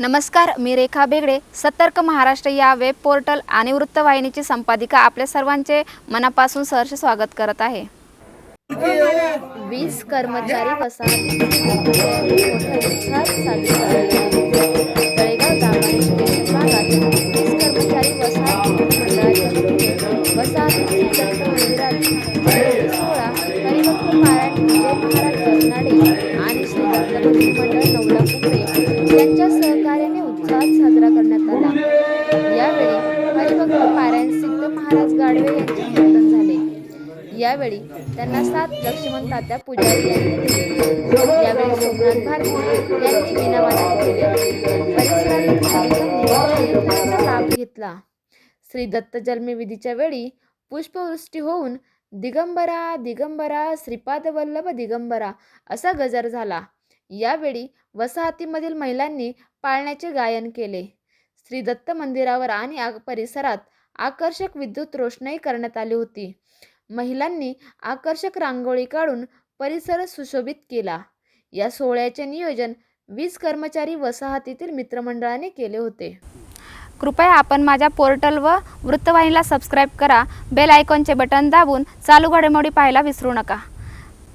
नमस्कार मी रेखा बेगडे. सतर्क महाराष्ट्र या वेब पोर्टल आणि वृत्तवाहिनीची संपादिका आपल्या सर्वांचे मनापासून सहर्ष स्वागत करत आहे. वीज कर्मचारी वसाहत आणि श्री यांच्या सहकार्याने उत्साहात साजरा करण्यात आला. यावेळी हरिभक्त पारायण सिद्ध महाराज गाडवे यांचे कीर्तन झाले. यावेळी त्यांना सात लक्ष्मण तात्या पुजारी यांनी दिले. यावेळी सोमनाथ भारती यांनी वीणावादन केले परिसरातील लाभ घेतला. श्री दत्त जन्मविधीच्या वेळी पुष्पवृष्टी होऊन दिगंबरा दिगंबरा श्रीपाद वल्लभ दिगंबरा असा गजर झाला. यावेळी वसाहतीमधील महिलांनी पाळण्याचे गायन केले. श्री दत्त मंदिरावर आणि आ- परिसरात आकर्षक विद्युत रोषणाई करण्यात आली होती. महिलांनी आकर्षक रांगोळी काढून परिसर सुशोभित केला. या सोहळ्याचे नियोजन वीज कर्मचारी वसाहतीतील मित्रमंडळाने केले होते. कृपया आपण माझ्या पोर्टल व वृत्तवाहिनीला सबस्क्राईब करा. बेल आयकॉनचे बटन दाबून चालू घडामोडी पाहायला विसरू नका.